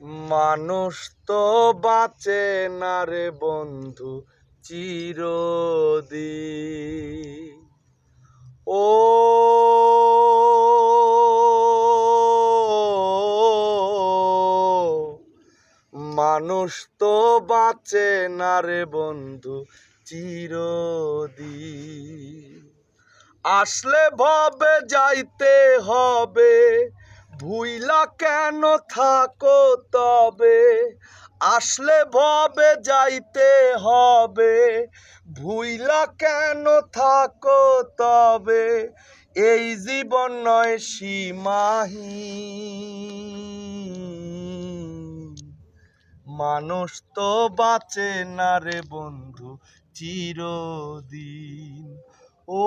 মানুষ তো বাঁচে না রে বন্ধু চিরদি ও মানুষ তো বাঁচে না রে বন্ধু চিরদি আসলে ভবে যাইতে হবে ভুইলা কেন থাকো তবে? আসলে ভবে যাইতে হবে। ভুইলা কেন থাকো তবে? এই জীবন নয় সীমাহীন। মানুষ তো বাঁচে না রে বন্ধু, চিরদিন। ও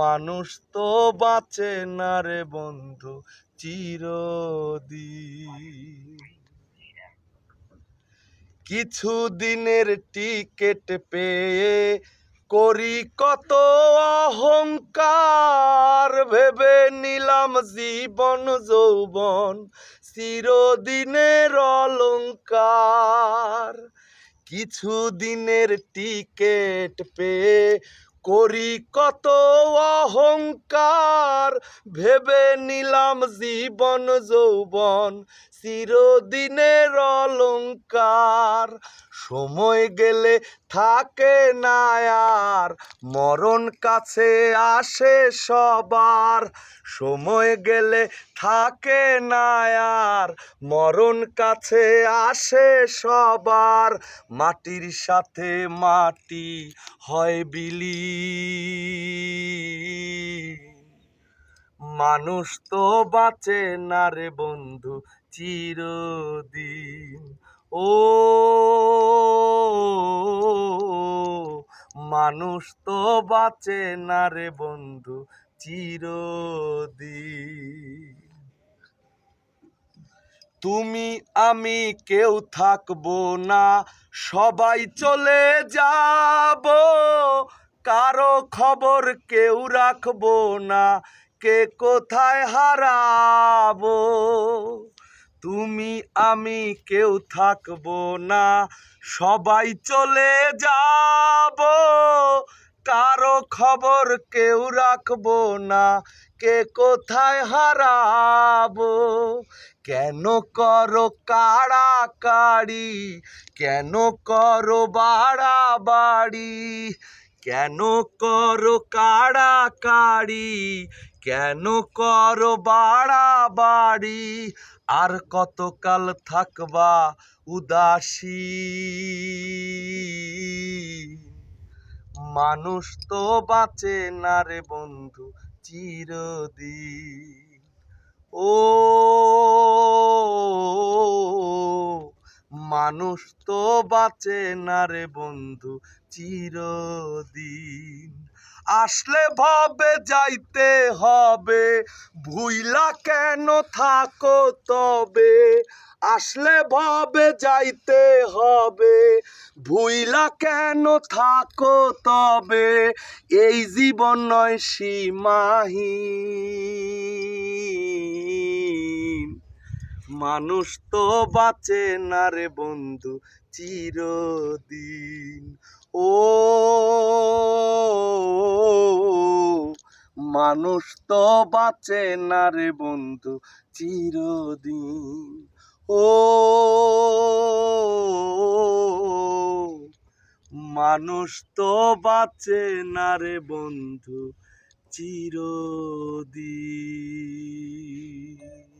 মানুষ তো বাঁচে না রে বন্ধু, চিরদিন। কিছু দিনের টিকেট পেয়ে করি কত অহংকার, ভেবে নিলাম জীবন, যৌবন চিরদিনের অলংকার। কিছু দিনের টিকেট পেয়ে করি কত অহংকার। ভেবে নিলাম জীবন যৌবন চিরদিনের অলঙ্কার সময় গেলে থাকে না আর, মরণ কাছে আসে সবার। সময় গেলে থাকে না আর, মরণ কাছে আসে সবার। মাটির সাথে মাটি হয় বিলি। মানুষ তো বাঁচে না রে বন্ধু চিরদিন। ও মানুষ তো বাঁচে না রে বন্ধু, চিরদিন। তুমি, আমি কেউ থাকব না, সবাই চলে যাব। কারও খবর কেউ রাখব না, কে কোথায় হারাবো? তুমি, আমি কেউ থাকব না। সবাই চলে যাব। কারও খবর কেউ রাখব না। কে কোথায় হারাবো? কেন করো কাড়াকাড়ি? কেন করো বাড়াবাড়ি? কেন করো কাড়াকাড়ি? কেন কর বাড়া বাড়ি? আর কতকাল থাকবা উদাসী? মানুষ তো বাঁচে না রে বন্ধু চিরদিন। ও মানুষ তো বাঁচে না রে বন্ধু চিরদিন। আসলে ভবে যাইতে হবে, ভুইলা কেন থাকো তবে? আসলে ভবে যাইতে হবে, ভুইলা কেন থাকো তবে? এই জীবন নয় সীমাহীন। মানুষ তো বাঁচে না রে বন্ধু চিরদিন। ও, মানুষ তো বাঁচে না রে বন্ধু চিরদিন। ও, মানুষ তো বাঁচে না রে বন্ধু চিরদিন।